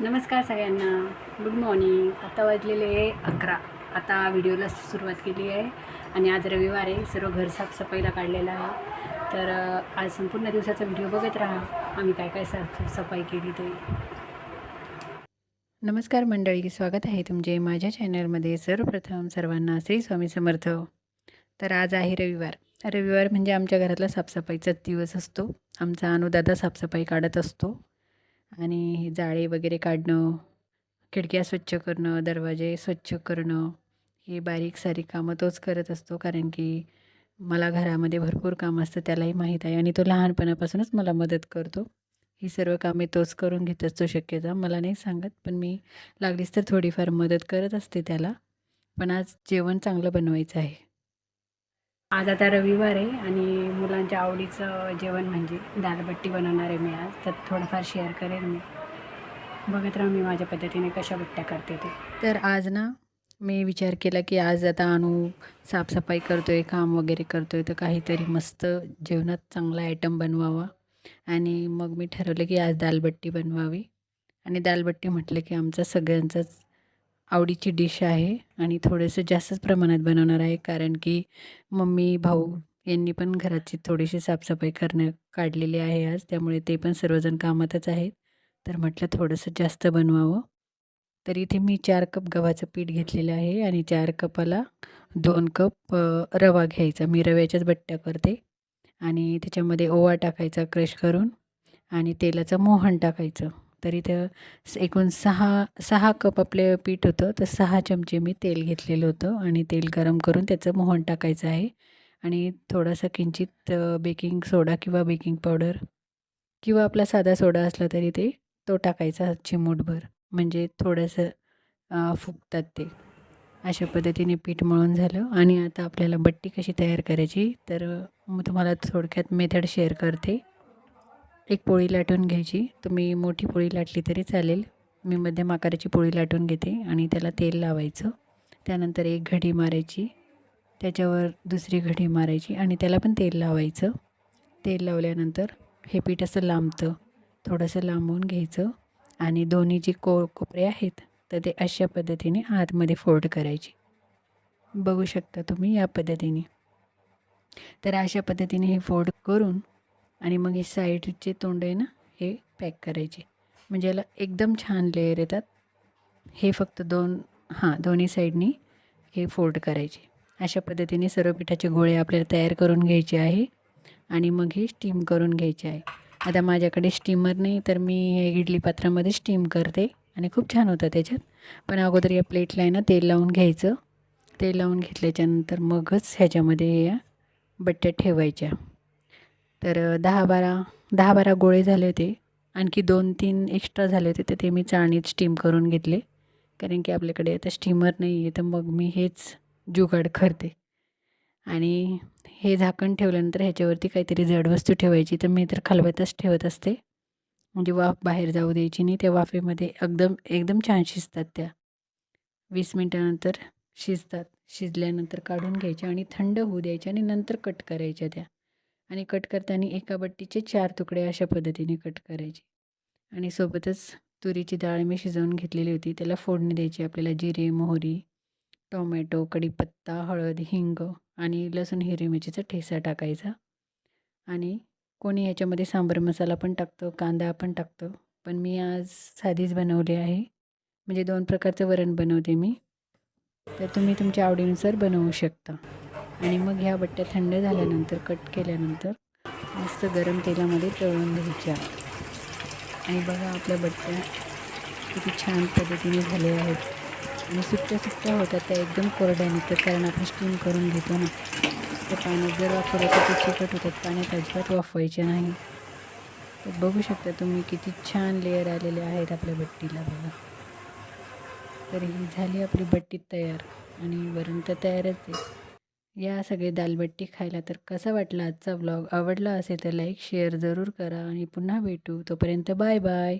नमस्कार सगळ्यांना. Good morning आता वाजलेले आहे अकरा. आता व्हिडिओला सुरुवात केली आहे. आणि आज रविवार आहे. सर्व घर साफसफाईला काढलेलं आहे. तर आज संपूर्ण दिवसाचा व्हिडिओ बघत राहा. आम्ही काय काय साफसफाई केली ते. नमस्कार मंडळी. स्वागत आहे तुमचे माझ्या चॅनलमध्ये सर्वप्रथम सर्वांना श्री स्वामी समर्थ. तर आज आहे रविवार. रविवार म्हणजे आमच्या घरातला साफसफाईचाच दिवस असतो. आमचा अनुदादा साफसफाई काढत असतो. आणि जाळे वगैरे काढणं खिडक्या स्वच्छ करणं दरवाजे स्वच्छ करणं हे बारीक सारीक कामं तोच करत असतो. कारण की मला घरामध्ये भरपूर काम असतं त्यालाही माहीत आहे आणि तो लहानपणापासूनच मला मदत करतो. ही सर्व कामे तोच करून घेत असतो शक्यता. मला नाही सांगत पण मी लागलीच तर थोडीफार मदत करत असते त्याला. पण आज जेवण चांगलं बनवायचं आहे. आज आता रविवार आहे आणि मुलांच्या आवडीचं जेवण म्हणजे दालबट्टी बनवणार आहे मी आज. तर थोडंफार शेअर करेन मी. बघत राहा मी माझ्या पद्धतीने कशा बट्ट्या करते ते. तर आज ना मी विचार केला की आज आता आणू साफसफाई करतो आहे काम वगैरे करतो आहे तर काहीतरी मस्त जेवणात चांगला आयटम बनवावा. आणि मग मी ठरवलं की आज दालबट्टी बनवावी. आणि दालबट्टी म्हटलं की आमचा सगळ्यांचाच आवडीची डिश आहे. आणि थोडंसं जास्तच प्रमाणात बनवणार आहे. कारण की मम्मी भाऊ यांनी पण घराची थोडीशी साफसफाई करण्या काढलेली आहे आज. त्यामुळे ते पण सर्वजण कामातच आहेत. तर म्हटलं थोडंसं जास्त बनवावं. तर इथे मी चार कप गव्हाचं पीठ घेतलेलं आहे आणि चार कपाला दोन कप रवा घ्यायचा. मी रव्याच्याच बट्ट्या करते. आणि त्याच्यामध्ये ओवा टाकायचा क्रश करून आणि तेलाचं मोहन टाकायचं. तर इथं एकूण सहा सहा कप आपले पीठ होतं. तर सहा चमचे मी तेल घेतलेलं होतं आणि तेल गरम करून त्याचं मोहन टाकायचं आहे. आणि थोडासा किंचित बेकिंग सोडा किंवा बेकिंग पावडर किंवा आपला साधा सोडा असला तरी ते तो टाकायचा चिमूटभर म्हणजे थोडंसं फुगतात ते. अशा पद्धतीने पीठ मळून झालं आणि आता आपल्याला बट्टी कशी तयार करायची तर मी मग तुम्हाला थोडक्यात मेथड शेअर करते. एक पोळी लाटून घ्यायची. तुम्ही मोठी पोळी लाटली तरी चालेल. मी मध्यम आकाराची पोळी लाटून घेते आणि त्याला तेल लावायचं. त्यानंतर एक घडी मारायची. त्याच्यावर दुसरी घडी मारायची आणि त्याला पण तेल लावायचं. तेल लावल्यानंतर हे पीठ असं लांबतं थोडंसं लांबवून घ्यायचं आणि दोन्ही जे को कोपरे आहेत तर ते अशा पद्धतीने आतमध्ये फोल्ड करायची. बघू शकता तुम्ही या पद्धतीने. तर अशा पद्धतीने हे फोल्ड करून आणि मग हे साईडचे तोंड आहे ना हे पॅक करायचे. म्हणजे याला एकदम छान लेअर येतात. हे फक्त दोन हां दोन्ही साईडनी हे फोल्ड करायचे. अशा पद्धतीने सर्व पिठाचे गोळे आपल्याला तयार करून घ्यायचे आहे आणि मग हे स्टीम करून घ्यायचे आहे. आता माझ्याकडे स्टीमर नाही तर मी हे इडली पात्रामध्ये स्टीम करते आणि खूप छान होतं त्याच्यात. पण अगोदर या प्लेटला आहे ना तेल लावून घ्यायचं. तेल लावून घेतल्याच्यानंतर मगच ह्याच्यामध्ये या बट्ट्या ठेवायच्या. तर दहा बारा दहा बारा गोळे झाले होते. आणखी दोन तीन एक्स्ट्रा झाले होते तर ते मी चाळणीत स्टीम करून घेतले. कारण की आपल्याकडे आता स्टीमर नाही आहे तर मग मी हेच जुगाड करते. आणि हे झाकण ठेवल्यानंतर ह्याच्यावरती काहीतरी जड वस्तू ठेवायची. तर मी तर खलबतच ठेवत असते. म्हणजे वाफ बाहेर जाऊ द्यायची नाही. त्या वाफेमध्ये एकदम एकदम छान शिजतात त्या. वीस मिनटानंतर शिजतात. शिजल्यानंतर काढून घ्यायच्या आणि थंड होऊ द्यायच्या आणि नंतर कट करायच्या त्या. आणि कट करताना एका बट्टीचे चार तुकडे अशा पद्धतीने कट करायचे. आणि सोबतच तुरीची डाळ मी शिजवून घेतलेली होती. त्याला फोडणी द्यायची. आपल्याला जिरे मोहरी टोमॅटो कढीपत्ता हळद हिंग आणि लसूण हिरवी मिरचीचा ठेसा टाकायचा. आणि कोणी ह्याच्यामध्ये सांबार मसाला पण टाकतो कांदा पण टाकतं. पण मी आज साधीच बनवली आहे. म्हणजे दोन प्रकारचं वरण बनवते मी. तर तुम्ही तुमच्या आवडीनुसार बनवू शकता. आणि मग ह्या बट्ट्या थंड झाल्यानंतर कट केल्यानंतर मस्त गरम तेलामध्ये तळून घ्यायच्या. आणि बघा आपल्या बट्ट्या किती छान पद्धतीने झाल्या आहेत. आणि सुट्ट्या सुट्ट्या होतात त्या एकदम कोरड्या निघतात कारण आपण स्टीम करून घेतो ना. तर पाण्यात जर वापरलं तर ते चिकट होतात पाण्यात अजिबात वाफवायचे नाही. तर बघू शकता तुम्ही किती छान लेअर आलेले आहेत आपल्या बट्टीला बघा. तर ही झाली आपली बट्टी तयार आणि वरण तर तयारच आहे. या सगळे दालबट्टी खायला तर कसा वाटला आजचा व्लॉग आवडला असेल तर लाईक शेअर जरूर करा आणि पुन्हा भेटू. तोपर्यंत बाय बाय